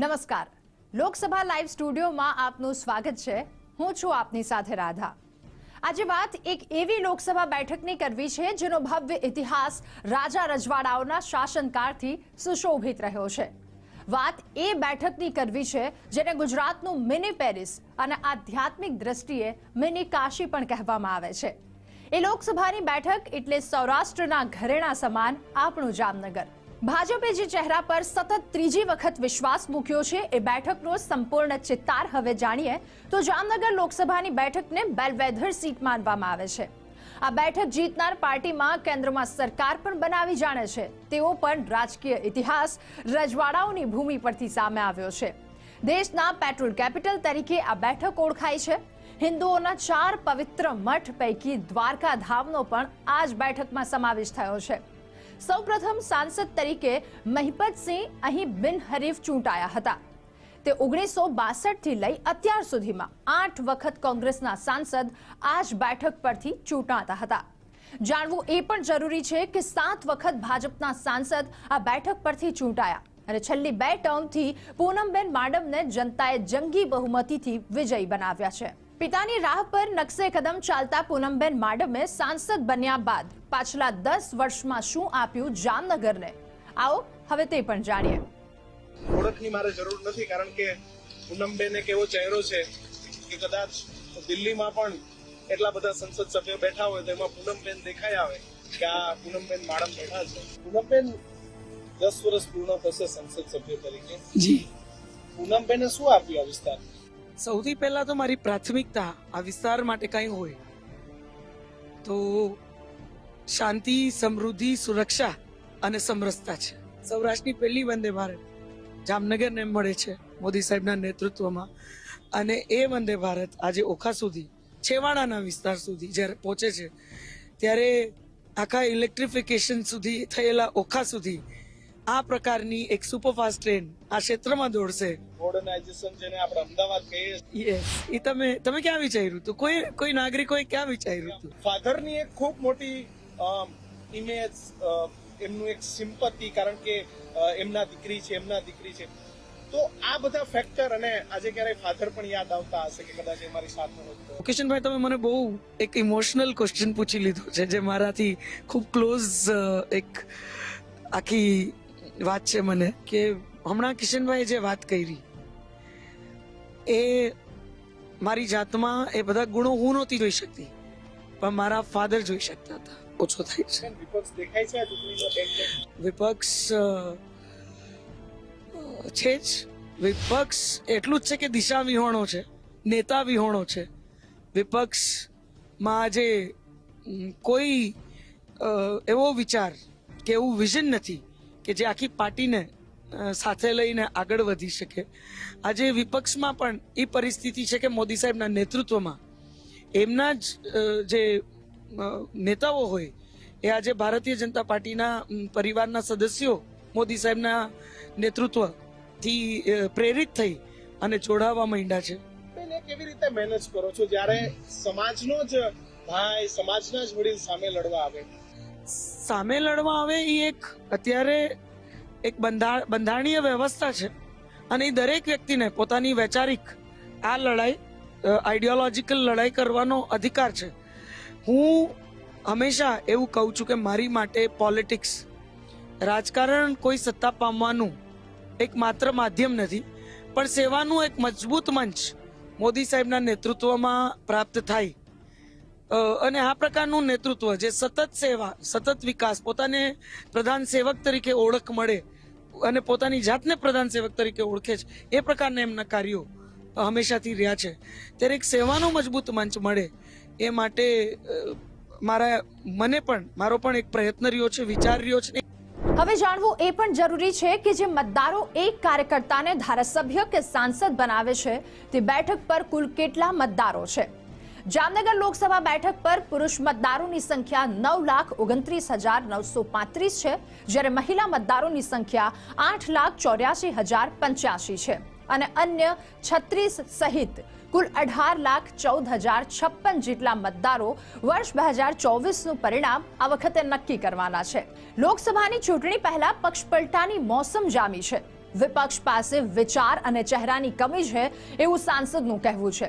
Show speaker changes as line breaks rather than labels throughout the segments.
નમસ્કાર. લોકસભા લાઈવ સ્ટુડિયોમાં આપનું સ્વાગત છે. હું છું આપની સાથે રાધા. આજે વાત એક એવી લોકસભા બેઠકની કરવી છે, જેનો ભવ્ય ઇતિહાસ રાજા રજવાડાઓના શાસનકાળથી સુશોભિત રહ્યો છે. વાત એ બેઠકની કરવી છે, જેને ગુજરાતનું મિની પેરિસ અને આધ્યાત્મિક દ્રષ્ટિએ મિની કાશી પણ કહેવામાં આવે છે. એ લોકસભાની બેઠક એટલે સૌરાષ્ટ્રના ઘરેણા સમાન આપણું જામનગર. ભાજપે જે ચહેરા પર સતત ત્રીજી વખત વિશ્વાસ મૂક્યો છે, એ બેઠકનો સંપૂર્ણ ચિત્તાર હવે જાણીએ તો જામનગર લોકસભાની બેઠકને બેલવેધર સીટ માનવામાં આવે છે. આ બેઠક જીતનાર પાર્ટીમાં કેન્દ્રમાં સરકાર પણ બનાવી જાણે છે. તેવો પણ રાજકીય ઇતિહાસ રજવાડાઓની ભૂમિ પરથી સામે આવ્યો છે. દેશના પેટ્રોલ કેપિટલ તરીકે આ બેઠક ઓળખાય છે. હિન્દુઓના ચાર પવિત્ર મઠ પૈકી દ્વારકા ધામનો પણ આ જ બેઠકમાં સમાવેશ થયો છે. સૌપ્રથમ સાંસદ તરીકે મહિપતસિંહ અહીં બિનહરીફ ચૂંટાયા હતા. તે ઓગણીસો બાસઠથી લઈ અત્યાર સુધીમાં આઠ વખત કોંગ્રેસના સાંસદ આ જ બેઠક પરથી ચૂંટાતા હતા. જાણવું એ પણ જરૂરી છે કે સાત વખત ભાજપના સાંસદ આ બેઠક પરથી ચૂંટાયા અને છેલ્લી બે ટર્મથી પૂનમબેન માડમને જનતાએ જંગી બહુમતીથી વિજયી બનાવ્યા છે. પિતાની રાહ પર નકશે કદમ ચાલતા પૂનમબેન માડમે સાંસદ બન્યા બાદ પાછલા દસ વર્ષમાં શું આપ્યું જામનગરને? આવો હવે તે પણ જાણીએ.
ઓળખની મારે જરૂર નથી કારણ કે પૂનમબેન એક એવો ચહેરો છે કે કદાચ દિલ્હીમાં પણ એટલા બધા સંસદ સભ્યો બેઠા હોય તો એમાં પૂનમબેન દેખાઈ આવે કે આ પૂનમબેન માડમ બેઠા છે. પૂનમબેન દસ વર્ષ પૂર્ણ થશે સંસદ સભ્ય તરીકે.
જી.
પૂનમબેને શું આપ્યું આ વિસ્તાર
સૌથી પહેલા તો મારી પ્રાથમિકતા આ વિસ્તાર માટે કંઈ હોય. તો શાંતિ, સમૃદ્ધિ, સુરક્ષા અને સમરસતા છે. સૌરાષ્ટ્રની પહેલી વંદે ભારત જામનગરને મળે છે મોદી સાહેબના નેતૃત્વમાં. અને એ વંદે ભારત આજે ઓખા સુધી, છેવાડાના વિસ્તાર સુધી જ્યારે પહોંચે છે, ત્યારે આખા ઇલેક્ટ્રિફિકેશન સુધી થયેલા ઓખા સુધી આ પ્રકારની એક સુપરફાસ્ટ ટ્રેન આ ક્ષેત્રમાં દોડશે.
મોડર્નાઇઝેશન જેને આપણે અમદાવાદ કહીએ
યસ એ તમે તમે ક્યાં વિચાર્યું હતું? કોઈ કોઈ નાગરિકોએ ક્યાં વિચાર્યું હતું?
ફાધરની એક ખૂબ મોટી ઇમેજ એમનું એક સિમ્પતિ કારણ કે એમના દીકરી છે એમના દીકરી છે. તો આ બધા ફેક્ટર અને આજે ક્યારેય ફાધર પણ યાદ આવતા હશે કે કદાચ એ મારી સાથે હોત
કિશનભાઈ તમે મને બહુ એક ઇમોશનલ ક્વેશ્ચન પૂછી લીધો છે જે મારાથી ખૂબ ક્લોઝ એક આખી વાત છે મને કે હમણાં કિશનભાઈ જે વાત કરી, એ મારી જાતમાં એ બધા ગુણો હું નહોતી જોઈ શકતી, પણ મારા ફાધર જોઈ શકતા હતા. ઓછો થાય છે.
વિપક્ષ છે
જ. વિપક્ષ એટલું જ છે કે દિશા વિહોણો છે, નેતા વિહોણો છે. વિપક્ષમાં આજે કોઈ એવો વિચાર કે એવું વિઝન નથી કે જે આખી પાર્ટીને સાથે લઈને આગળ વધી શકે. આજે વિપક્ષમાં પણ એ પરિસ્થિતિ છે કે મોદી સાહેબના નેતૃત્વમાં એમના જ જે નેતાઓ હોય, એ આજે ભારતીય જનતા પાર્ટીના પરિવારના સદસ્યો મોદી સાહેબના નેતૃત્વથી પ્રેરિત થઈ અને જોડાવા માંડ્યા છે.
કેવી રીતે મેનેજ કરો છો? જ્યારે સમાજનો જ ભાઈ, સમાજના જ વડીલ સામે લડવા આવે.
સામે લડવા આવે એ એક અત્યારે એક બંધા, બંધારણીય વ્યવસ્થા છે. અને એ દરેક વ્યક્તિને પોતાની વૈચારિક આ લડાઈ આઈડિયોલોજીકલ લડાઈ કરવાનો અધિકાર છે. હું હંમેશા એવું કહું છું કે મારી માટે પોલિટિક્સ રાજકારણ કોઈ સત્તા પામવાનું એક માત્ર માધ્યમ નથી, પણ સેવાનું એક મજબૂત મંચ મોદી સાહેબના નેતૃત્વમાં પ્રાપ્ત થાય. અને આ પ્રકારનું નેતૃત્વ જે સતત સેવા, સતત વિકાસ, પોતાને પ્રધાન સેવક તરીકે ઓળખ મળે અને પોતાની જાતને પ્રધાન સેવક તરીકે ઓળખે છે, એ પ્રકારના એમના કાર્યો હંમેશાથી રહ્યા છે. ત્યારે એક સેવાનો મજબૂત મંચ મળે એ માટે મારા, મને પણ, મારો પણ એક પ્રયત્ન રહ્યો છે, વિચાર રહ્યો છે.
હવે જાણવું એ પણ જરૂરી છે કે જે મતદારો એક કાર્યકર્તાને ધારાસભ્ય કે સાંસદ બનાવે છે, તે બેઠક પર કુલ કેટલા મતદારો છે? જામનગર લોકસભા બેઠક પર પુરુષ મતદારોની સંખ્યા નવ લાખ ઓગણત્રીસ હજાર નવસો પાંત્રીસ છે, જ્યારે મહિલા મતદારોની સંખ્યા આઠ લાખ ચોર્યાસી હજાર પંચ્યાસી છે. અને અન્ય છત્રીસ સહિત કુલ અઢાર લાખ ચૌદ હજાર છપ્પન જેટલા મતદારો વર્ષ બે હજાર ચોવીસનું પરિણામ આ વખતે નક્કી કરવાના છે. લોકસભાની ચૂંટણી પહેલા પક્ષપલટાની મોસમ જામી છે. વિપક્ષ પાસે વિચાર અને ચહેરાની કમી છે એવું સાંસદનું કહેવું છે.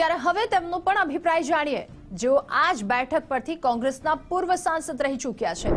ત્યારે હવે તેમનો પણ અભિપ્રાય જાણીએ. જેઓ આ જ બેઠક પરથી કોંગ્રેસના પૂર્વ સાંસદ રહી ચૂક્યા છે.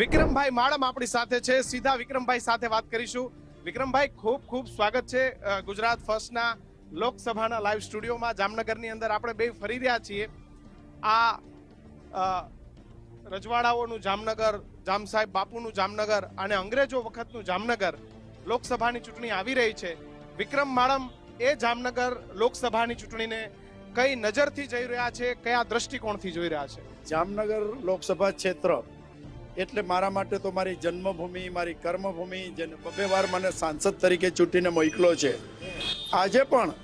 વિક્રમભાઈ માળમ આપણી સાથે છે. સીધા વિક્રમભાઈ સાથે વાત કરીશું. વિક્રમભાઈ, ખૂબ ખૂબ સ્વાગત છે ગુજરાત ફર્સ્ટના લોકસભાના લાઈવ સ્ટુડિયોમાં. જામનગરની અંદર આપણે બે ફરી રહ્યા છીએ. આ રજવાડાઓનું જામનગર જામ સાહેબ બાપુનું જામનગર અને અંગ્રેજો વખતનું જામનગર લોકસભાની ચૂંટણી આવી રહી છે. વિક્રમ માળમ એ જામનગર લોકસભાની ચૂંટણીને કઈ નજરથી જઈ રહ્યા છે, કયા દ્રષ્ટિકોણથી જોઈ રહ્યા છે?
જામનગર લોકસભા ક્ષેત્ર એટલે મારા માટે તો મારી જન્મભૂમિ, મારી કર્મભૂમિ, જેને બબે વાર મને સાંસદ તરીકે ચૂંટીને મોકલો છે. આજે પણ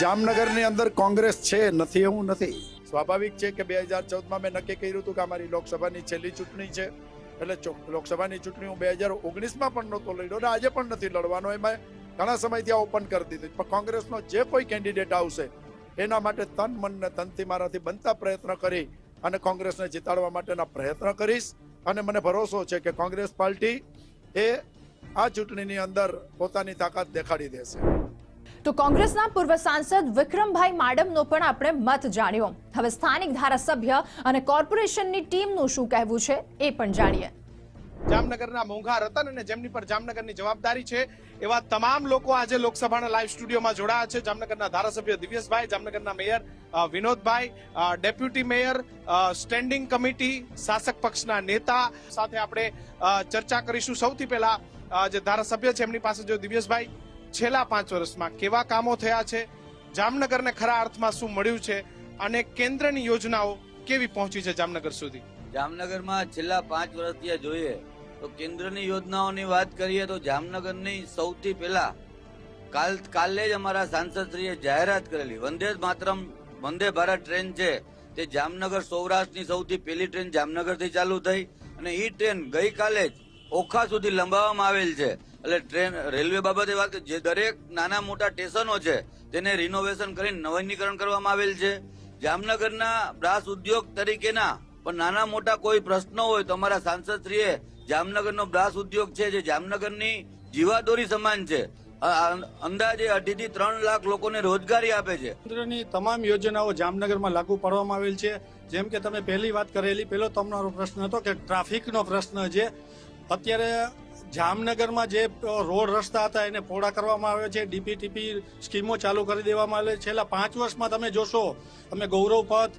જામનગરની અંદર કોંગ્રેસ છે, નથી એવું નથી. સ્વાભાવિક છે કે બે હજાર ચૌદમાં મેં નક્કી કર્યું હતું કે અમારી લોકસભાની છેલ્લી ચૂંટણી છે. એટલે લોકસભાની ચૂંટણી હું બે હજાર ઓગણીસમાં પણ નહોતો લડ્યો અને આજે પણ નથી લડવાનો. એમાં ઘણા સમયથી આ ઓપન કરી દીધી પણ કોંગ્રેસનો જે કોઈ કેન્ડિડેટ આવશે, એના માટે તન, મન ને તનથી મારાથી બનતા પ્રયત્ન કરી અને કોંગ્રેસને જીતાડવા માટેના પ્રયત્ન કરીશ. અને મને ભરોસો છે કે કોંગ્રેસ પાર્ટી એ આ ચૂંટણીની અંદર પોતાની તાકાત દેખાડી દેશે.
તો કોંગ્રેસના પૂર્વ સાંસદ વિક્રમભાઈ માડમનો પણ આપણે મત જાણ્યો. હવે સ્થાનિક ધારાસભ્ય અને કોર્પોરેશનની ટીમનું શું કહેવું છે એ પણ જાણીએ.
જામનગરના મોંઘા રતન અને જેમની પર જામનગરની જવાબદારી છે, એવા તમામ લોકો આજે લોકસભાના લાઈવ સ્ટુડિયોમાં જોડાયા છે. જામનગરના ધારાસભ્ય દિવ્યેશભાઈ, જામનગરના mayor Vinodbhai deputy mayor standing committee શાસક પક્ષના નેતા સાથે આપણે ચર્ચા કરીશું. સૌથી પહેલા જે ધારાસભ્ય છે, એમની પાસે જો દિવ્યેશભાઈ, છેલ્લા પાંચ વર્ષમાં કેવા કામો થયા છે? જામનગરને ખરા અર્થમાં શું મળ્યું છે? અને કેન્દ્રની યોજનાઓ કેવી પહોંચી છે જામનગર સુધી?
જામનગરમાં છેલ્લા પાંચ વર્ષથી જોઈએ તો કેન્દ્રની યોજનાઓની વાત કરીએ તો જામનગરની સૌથી પહેલા કાલ કાલે જ અમારા સાંસદશ્રીએ જાહેરાત કરેલી, વંદે માતરમ, વંદે ભારત ટ્રેન છે. તે જામનગર સૌરાષ્ટ્રની સૌથી પહેલી ટ્રેન જામનગરથી ચાલુ થઈ અને એ ટ્રેન ગઈકાલે જ ઓખા સુધી લંબાવવામાં આવેલ છે. એટલે ટ્રેન, રેલવે બાબતે વાત, જે દરેક નાના મોટા સ્ટેશનો છે, તેને રિનોવેશન કરીને નવીનીકરણ કરવામાં આવેલ છે. જામનગરના બ્રાસ ઉદ્યોગ તરીકેના પણ નાના મોટા કોઈ પ્રશ્નો હોય, તો અમારા સાંસદશ્રીએ જામનગરનો બ્રાસ ઉદ્યોગ છે, જે જામનગરની જીવાદોરી સમાન છે. અંદાજે અઢી થી ત્રણ લાખ લોકોને રોજગારી આપે છે.
કેન્દ્રની તમામ યોજનાઓ જામનગરમાં લાગુ પાડવામાં આવેલ છે. જેમ કે તમે પહેલી વાત કરેલી પહેલો તમારો પ્રશ્ન હતો કે ટ્રાફિકનો પ્રશ્ન છે. અત્યારે જામનગરમાં જે રોડ રસ્તા હતા, એને પહોળા કરવામાં આવે છે. ડીપીટીપી સ્કીમો ચાલુ કરી દેવામાં આવે છેલ્લા પાંચ વર્ષમાં તમે જોશો, અમે ગૌરવ પથ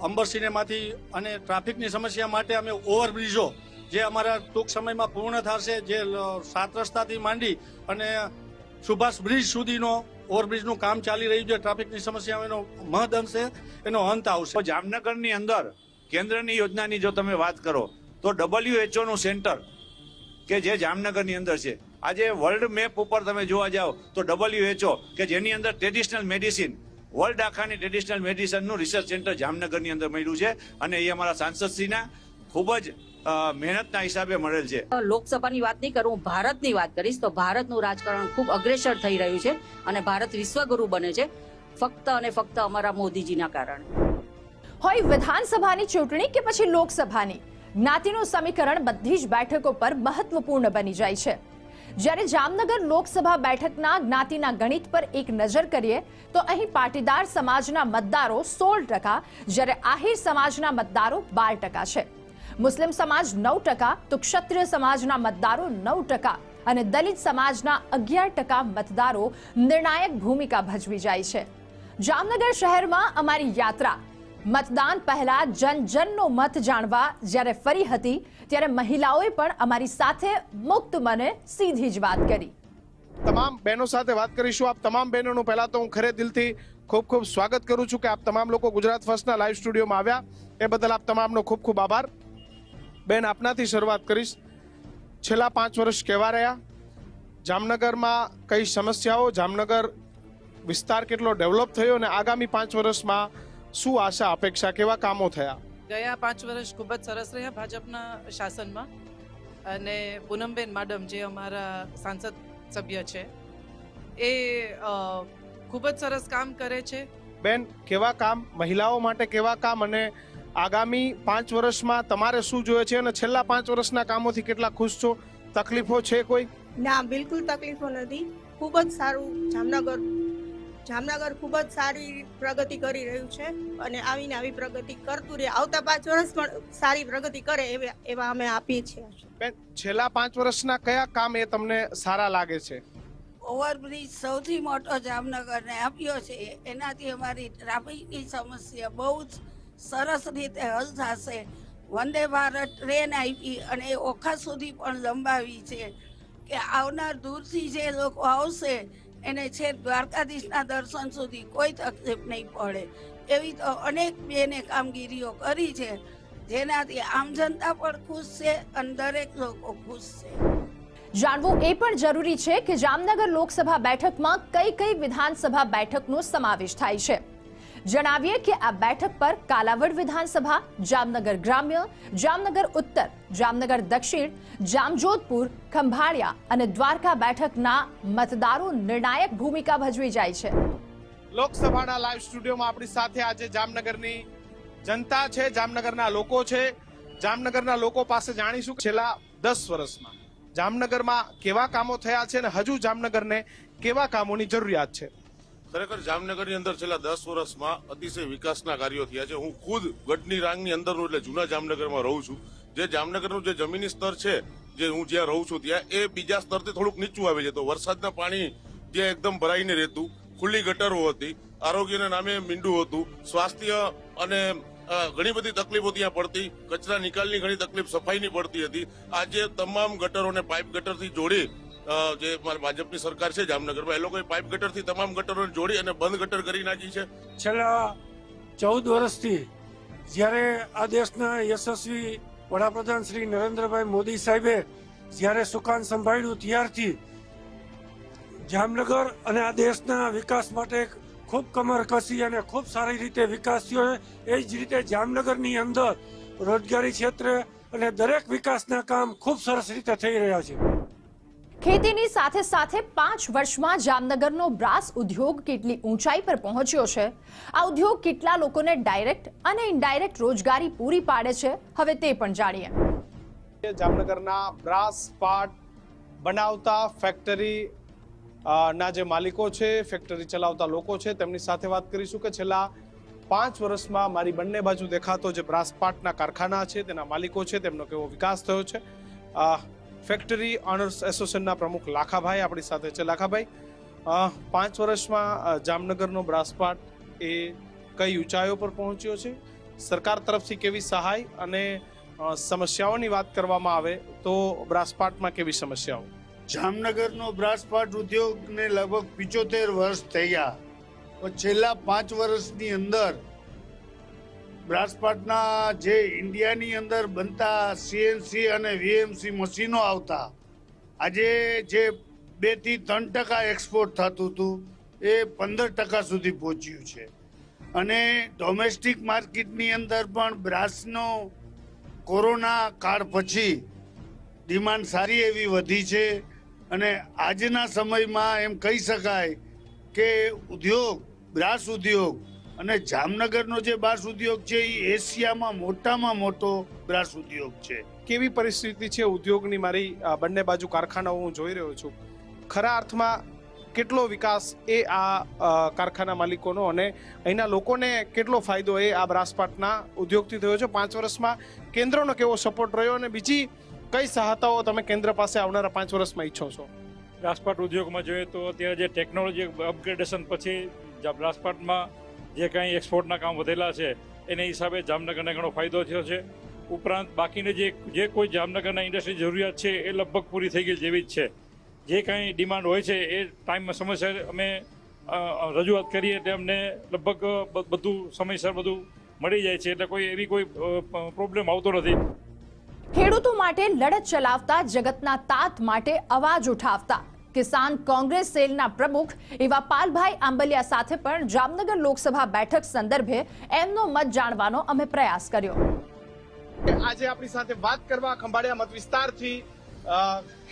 અંબર સિનેમાથી અને ટ્રાફિકની સમસ્યા માટે અમે ઓવરબ્રિજો, જે અમારા ટૂંક સમયમાં પૂર્ણ થશે, જે સાત રસ્તાથી માંડી અને સુભાષ બ્રિજ સુધીનો ઓવરબ્રિજનું કામ ચાલી રહ્યું છે, ટ્રાફિકની સમસ્યાઓનો મહદ અંશે એનો અંત આવશે.
જામનગરની અંદર કેન્દ્રની યોજનાની જો તમે વાત કરો, તો ડબલ્યુએચઓ નું સેન્ટર કે જે જામનગરની અંદર છે, આજે વર્લ્ડ મેપ ઉપર તમે જોવા જાઓ, તો ડબલ્યુએચઓ કે જેની અંદર ટ્રેડિશનલ મેડિસિન વર્લ્ડ આખાની ટ્રેડિશનલ મેડિસનનું રિસર્ચ સેન્ટર જામનગરની અંદર મળ્યું છે અને એ અમારા સાંસદશ્રીના ખૂબ જ મહેનતના હિસાબે મળેલ છે.
લોકસભાની વાત નહીં કરું હું ભારતની વાત કરીશ તો ભારતનું રાજકારણ ખૂબ અગ્રેસર થઈ રહ્યું છે અને ભારત વિશ્વગુરુ બને છે ફક્ત અને ફક્ત અમારા મોદીજીના કારણે.
હોય વિધાનસભાની ચૂંટણી કે પછી લોકસભાની? જ્ઞાતિનું સમીકરણ બધી જ બેઠકો પર મહત્વપૂર્ણ બની જાય છે. જ્યારે જામનગર લોકસભા બેઠકના જ્ઞાતિના ગણિત પર એક નજર કરીએ, તો અહીં પાટીદાર સમાજના મતદારો સોળ ટકા, જ્યારે આહિર સમાજના મતદારો બાર ટકા છે. મુસ્લિમ સમાજ નવ ટકા, તો ક્ષત્રિય સમાજના મતદારો નવ ટકા અને દલિત સમાજના અગિયાર ટકા મતદારો નિર્ણાયક ભૂમિકા ભજવી જાય છે. જામનગર શહેરમાં અમારી યાત્રા. મતદાન પહેલા જન જનનો મત જાણવા જ્યારે ફરી હતી ત્યારે મહિલાઓએ પણ અમારી સાથે મુક્ત મને સીધી જ વાત કરી.
તમામ બહેનો સાથે વાત કરીશું. આપ તમામ બહેનોનું પહેલા તો હું ખરે દિલથી ખૂબ ખૂબ સ્વાગત કરું છું કે આપ તમામ લોકો ગુજરાત ફર્સ્ટના લાઈવ સ્ટુડિયોમાં આવ્યા. એ બદલ આપ તમામનો ખૂબ ખૂબ આભાર. બેન, આપનાથી શરૂઆત કરીશ. છેલ્લા પાંચ વર્ષ કેવા રહ્યા. જામનગરમાં કઈ સમસ્યાઓ, જામનગર વિસ્તાર કેટલો ડેવલપ થયો અને આગામી પાંચ વર્ષમાં શું આશા, અપેક્ષા, કેવા કામો થયા?
ગયા પાંચ વર્ષ ખૂબ જ સરસ રહ્યા ભાજપના શાસનમાં. અને પૂનમબેન માડમ જે અમારા સાંસદ સભ્ય છે એ ખૂબ જ સરસ કામ કરે છે.
બેન કેવા કામ? મહિલાઓ માટે કેવા કામ? અને આગામી પાંચ વર્ષમાં તમારે શું જોઈએ છે? અને છેલ્લા પાંચ વર્ષના કામોથી કેટલા ખુશ છો? તકલીફો છે કોઈ?
ના બિલકુલ તકલીફો નથી. ખૂબ જ સારું જામનગર જામનગર ખૂબ જ સારી પ્રગતિ કરી રહ્યું છે અને આવીને આવી પ્રગતિ કરતું રહે. આવતા પાંચ વર્ષ પણ સારી પ્રગતિ કરે એવા એવા અમે આપીએ છીએ.
બેન છેલ્લા પાંચ વર્ષના કયા કામ એ તમને સારા લાગે છે?
ઓવરબ્રિજ સૌથી મોટો જામનગરને આપ્યો છે. એનાથી અમારી ટ્રાફિકની સમસ્યા બહુ જ સરસ રીતે હલ થશે. વંદે ભારત ટ્રેન આપી અને એ ઓખા સુધી પણ લંબાવી છે કે આવનાર દૂરથી જે લોકો આવશે એને છે દ્વારકાધીશના દર્શન સુધી કોઈ તકલીફ નહીં પડે. એવી તો અનેક બેને કામગીરીઓ કરી છે, જેનાથી આમ જનતા પણ ખુશ છે અને દરેક લોકો ખુશ છે.
જાણવું એ પણ જરૂરી છે કે જામનગર લોકસભા બેઠકમાં કઈ કઈ વિધાનસભા બેઠકનો સમાવેશ થાય છે. જણાવીએ કે આ બેઠક પર કાલાવડ વિધાનસભા, જામનગર ગ્રામ્ય, જામનગર ઉત્તર, જામનગર દક્ષિણ, જામજોધપુર, ખંભાળિયા અને દ્વારકા બેઠકના મતદારો નિર્ણાયક ભૂમિકા ભજવી જાય છે.
લોકસભાના લાઈવ સ્ટુડિયોમાં આપણી સાથે આજે જામનગરની જનતા છે, જામનગરના લોકો છે. જામનગરના લોકો પાસે જાણીશું છેલ્લા દસ વર્ષમાં જામનગરમાં કેવા કામો થયા છે અને હજુ જામનગરને કેવા કામોની જરૂરિયાત છે.
ખરેખર જામનગરની અંદર છેલ્લા દસ વર્ષમાં અતિશય વિકાસના કાર્યો થયા છે. હું ખુદ ગઢની રાંગની અંદરનું એટલે જૂના જામનગરમાં રહું છું. જે જામનગરનું જે જમીની સ્તર છે, જે હું જ્યાં રહું છું ત્યાં, એ બીજા સ્તરથી થોડુંક નીચું આવે છે. તો વરસાદના પાણી જે એકદમ ભરાઈને રહેતું, ખુલ્લી ગટરો હતી, આરોગ્યના નામે મીંડું હતું, સ્વાસ્થ્ય અને ઘણી બધી તકલીફો ત્યાં પડતી, કચરા નિકાલની ઘણી તકલીફ, સફાઈની પડતી હતી. આજે તમામ ગટરોને પાઇપ ગટરથી જોડી જે ભાજપની સરકાર છે જામનગરમાં, એ લોકોએ પાઇપ ગટરથી તમામ ગટરોને જોડી અને બંધ ગટર કરી નાખી છે.
છેલ્લા ચૌદ વર્ષથી જ્યારે આ દેશના યશસ્વી વડાપ્રધાન શ્રી નરેન્દ્રભાઈ મોદી સાહેબે જ્યારે સુકાન સંભાળ્યું ત્યારથી જામનગર અને આ દેશના વિકાસ માટે ખૂબ કમર કસી અને ખૂબ સારી રીતે વિકાસ થયો એ જ રીતે જામનગરની અંદર રોજગારી ક્ષેત્રે અને દરેક વિકાસના કામ ખૂબ સરસ રીતે થઈ રહ્યા છે.
ખેતીની સાથે સાથે પાંચ વર્ષમાં જામનગરનો બ્રાસ ઉદ્યોગ કેટલી ઊંચાઈ પર પહોંચ્યો છે? આ ઉદ્યોગ કેટલા લોકોને ડાયરેક્ટ અને ઇનડાયરેક્ટ રોજગારી પૂરી પાડે છે? હવે તે પણ જાણીએ.
જામનગરના બ્રાસ પાટ બનાવતા ફેક્ટરી ના જે માલિકો છે ફેક્ટરી ચલાવતા લોકો છે, તેમની સાથે વાત કરીશું કે છેલ્લા પાંચ વર્ષમાં મારી બંને બાજુ દેખાતો જે બ્રાસ પાટના કારખાના છે, તેના માલિકો છે, તેમનો કેવો વિકાસ થયો છે. ફેક્ટરી ઓનર્સ એસોસિએશનના પ્રમુખ લાખાભાઈ આપણી સાથે છે. લાખાભાઈ પાંચ વર્ષમાં જામનગરનો બ્રાસપાટ એ કઈ ઊંચાઈઓ પર પહોંચ્યો છે? સરકાર તરફથી કેવી સહાય અને સમસ્યાઓની વાત કરવામાં આવે તો બ્રાસપાટમાં કેવી સમસ્યાઓ?
જામનગરનો બ્રાસપાટ ઉદ્યોગને લગભગ પિચોતેર વર્ષ થઈ ગયા છેલ્લા પાંચ વર્ષની અંદર બ્રાસપાટના જે ઇન્ડિયાની અંદર બનતા સીએનસી અને વીએમસી મશીનો આવતા, આજે જે બેથી ત્રણ ટકા એક્સપોર્ટ થતું હતું, એ પંદર ટકા સુધી પહોંચ્યું છે. અને ડોમેસ્ટિક માર્કેટની અંદર પણ બ્રાસનો કોરોના કાળ પછી ડિમાન્ડ સારી એવી વધી છે અને આજના સમયમાં એમ કહી શકાય કે ઉદ્યોગ, બ્રાસ ઉદ્યોગ અને જામનગરનો જે બ્રાસ ઉદ્યોગ છે એ એશિયામાં મોટામાં મોટો બ્રાસ ઉદ્યોગ છે.
કેવી પરિસ્થિતિ છે ઉદ્યોગની મારી બંને બાજુ કારખાનાઓ હું જોઈ રહ્યો છું. ખરા અર્થમાં કેટલો વિકાસ એ આ કારખાના માલિકોનો અને અહીંના લોકોને કેટલો ફાયદો એ આ બ્રાસપાટના ઉદ્યોગથી થયો છે? પાંચ વર્ષમાં કેન્દ્રનો કેવો સપોર્ટ રહ્યો અને બીજી કઈ સહાયતાઓ તમે કેન્દ્ર પાસે આવનારા પાંચ વર્ષમાં ઈચ્છો છો?
બ્રાસપાટ ઉદ્યોગમાં જોઈએ તો અત્યારે જે ટેકનોલોજી અપગ્રેડેશન પછી જ રાસપાટમાં જે કાંઈ એક્સપોર્ટના કામ વધેલા છે, એને હિસાબે જામનગરને ઘણો ફાયદો થયો છે. ઉપરાંત બાકીની જે જે કોઈ જામનગરના ઇન્ડસ્ટ્રી જરૂરિયાત છે, એ લગભગ પૂરી થઈ ગઈ જેવી જ છે. જે કાંઈ ડિમાન્ડ હોય છે, એ ટાઈમમાં સમયસર અમે રજૂઆત કરીએ એટલે અમને લગભગ બધું સમયસર બધું મળી જાય છે. એટલે કોઈ એવી કોઈ પ્રોબ્લેમ આવતો નથી.
ખેડૂતો માટે લડત ચલાવતા, જગતના તાત માટે અવાજ ઉઠાવતા. કિસાન કોંગ્રેસ સેલના પ્રમુખ એવા પાલભાઈ આંબલિયા સાથે પણ જામનગર લોકસભા બેઠક સંદર્ભે એમનો મત જાણવાનો અમે પ્રયાસ કર્યો.
આજે આપણી સાથે વાત કરવા ખંભાળિયા મત વિસ્તારથી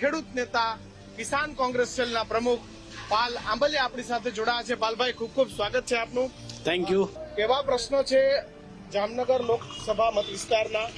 ખેડૂત નેતા કિસાન કોંગ્રેસ સેલના પ્રમુખ પાલ આંબલિયા આપણી સાથે જોડાયા છે. પાલભાઈ ખૂબ ખૂબ સ્વાગત છે આપનું.
થેન્ક યુ
કેવા પ્રશ્નો છે જામનગર લોકસભા મત વિસ્તારના?